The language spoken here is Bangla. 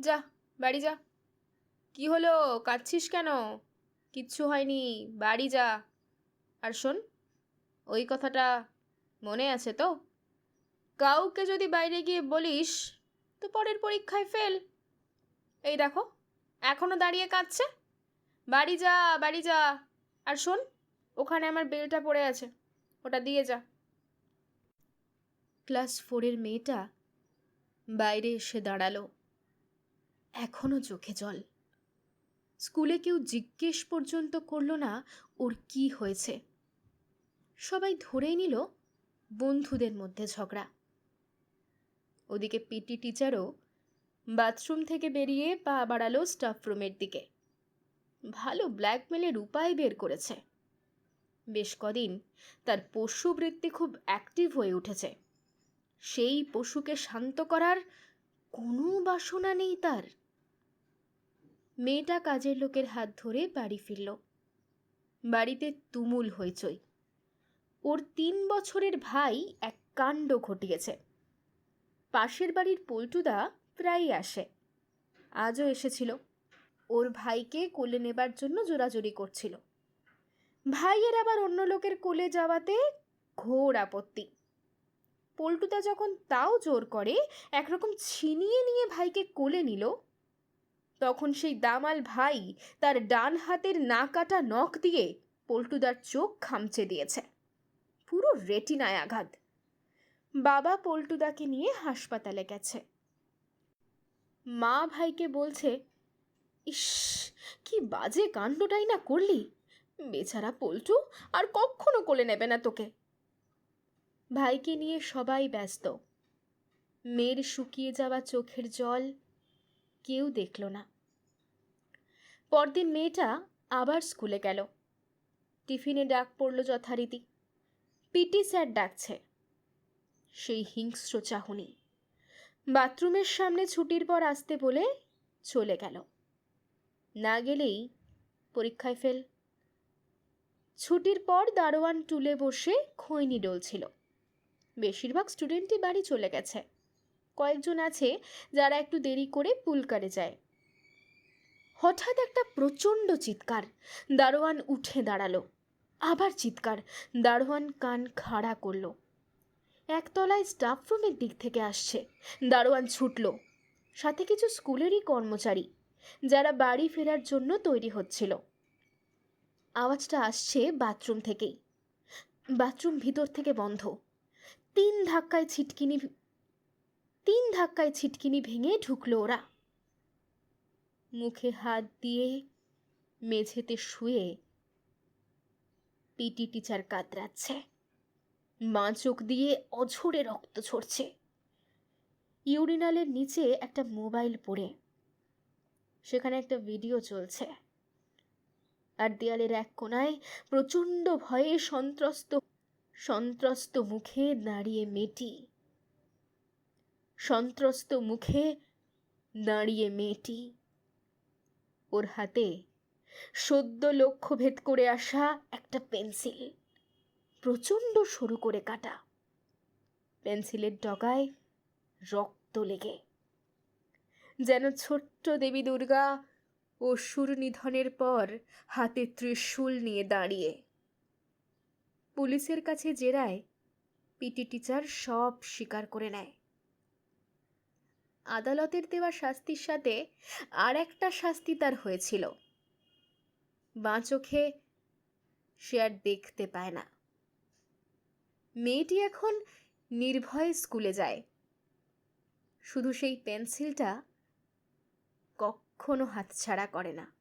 যা, বাড়ি যা। কি হলো? কাঁদছিস কেন? কিচ্ছু হয়নি, বাড়ি যা। আর শোন, ওই কথাটা মনে আছে তো? কাউকে যদি বাইরে গিয়ে বলিস, তো পরের পরীক্ষায় ফেল। এই দেখো এখনও দাঁড়িয়ে কাঁদছে। বাড়ি যা বাড়ি যা। আর শোন, ওখানে আমার বেলটা পড়ে আছে, ওটা দিয়ে যা। ক্লাস ফোরের মেয়েটা বাইরে এসে দাঁড়াল। এখনও চোখে জল। স্কুলে কেউ জিজ্ঞেস পর্যন্ত করল না ওর কি হয়েছে। সবাই ধরেই নিল বন্ধুদের মধ্যে ঝগড়া। ওদিকে পিটি টিচারও বাথরুম থেকে বেরিয়ে পা বাড়ালো স্টাফ রুমের দিকে। ভালো ব্ল্যাকমেলের উপায় বের করেছে। বেশ কদিন তার পশুবৃত্তি খুব অ্যাক্টিভ হয়ে উঠেছে। সেই পশুকে শান্ত করার কোনো বাসনা নেই তার। মেয়েটা কাজের লোকের হাত ধরে বাড়ি ফিরল। বাড়িতে তুমুল হইচই। ওর তিন বছরের ভাই এক কাণ্ড ঘটিয়েছে। পাশের বাড়ির পল্টুদা প্রায়ই আসে। আজও এসেছিল। ওর ভাইকে কোলে নেবার জন্য জোরাজোরি করছিল। ভাইয়ের আবার অন্য লোকের কোলে যাওয়াতে ঘোর আপত্তি। পল্টুদা যখন তাও জোর করে, একরকম ছিনিয়ে নিয়ে ভাইকে কোলে নিল তখন সেই দামাল ভাই তার ডান হাতের না কাটা নখ দিয়ে পল্টুদার চোখ খামচে দিয়েছে। পুরো রেটিনায় আঘাত। বাবা পল্টুদাকে নিয়ে হাসপাতালে গেছে। মা ভাইকে বলছে, ইস, কি বাজে কাণ্ডটাই না করলি। বেচারা পল্টু আর কখনো কোলে নেবে না তোকে। ভাইকে নিয়ে সবাই ব্যস্ত। মেয়ের শুকিয়ে যাওয়া চোখের জল কেউ দেখল না। পরদিন মেয়েটা আবার স্কুলে গেল। টিফিনে ডাক পড়ল যথারীতি। পিটি স্যার ডাকছে। সেই হিংস্র চাহনি। বাথরুমের সামনে ছুটির পর আসতে বলে চলে গেল। না গেলেই পরীক্ষায় ফেল। ছুটির পর দারোয়ান টুলে বসে খৈনি ডলছিল বেশিরভাগ স্টুডেন্টই বাড়ি চলে গেছে। কয়েকজন আছে যারা একটু দেরি করে পুলকারে যায়। হঠাৎ একটা প্রচণ্ড চিৎকার দারোয়ান উঠে দাঁড়াল। আবার চিৎকার, দারোয়ান কান খাড়া করল। একতলায় স্টাফ রুমের দিক থেকে আসছে। দারোয়ান ছুটল। সাথে কিছু স্কুলেরই কর্মচারী যারা বাড়ি ফেরার জন্য তৈরি হচ্ছিল। আওয়াজটা আসছে বাথরুম থেকেই। বাথরুম ভিতর থেকে বন্ধ। তিন ধাক্কায় ছিটকিনি তিন ধাক্কায় ছিটকিনি ভেঙে ঢুকলো ওরা। মুখে হাত দিয়ে মেঝেতে শুয়ে পিটি টিচার কাতরাচ্ছে। মা চোখ দিয়ে অঝরে রক্ত ঝরছে। ইউরিনালের নিচে একটা মোবাইল পড়ে। সেখানে একটা ভিডিও চলছে। আর দেয়ালের এক কোনায় প্রচণ্ড ভয়ে সন্ত্রস্ত সন্ত্রস্ত মুখে দাঁড়িয়ে মেয়েটি সন্ত্রস্ত মুখে দাঁড়িয়ে মেয়েটি ওর হাতে সদ্য লক্ষ্য ভেদ করে আসা একটা পেন্সিল প্রচণ্ড সরু করে কাটা। পেন্সিলের ডগায় রক্ত লেগে। যেন ছোট্ট দেবী দুর্গা অসুর নিধনের পর হাতে ত্রিশূল নিয়ে দাঁড়িয়ে। পুলিশের কাছে জেরায় পিটি টিচার সব স্বীকার করে নেয়। আদালতের দেওয়া শাস্তির সাথে আর একটা শাস্তি তার হয়েছিল। বাঁ চোখে সে আর দেখতে পায় না। মেয়েটি এখন নির্ভয়ে স্কুলে যায়। শুধু সেই পেন্সিলটা কখনো হাতছাড়া করে না।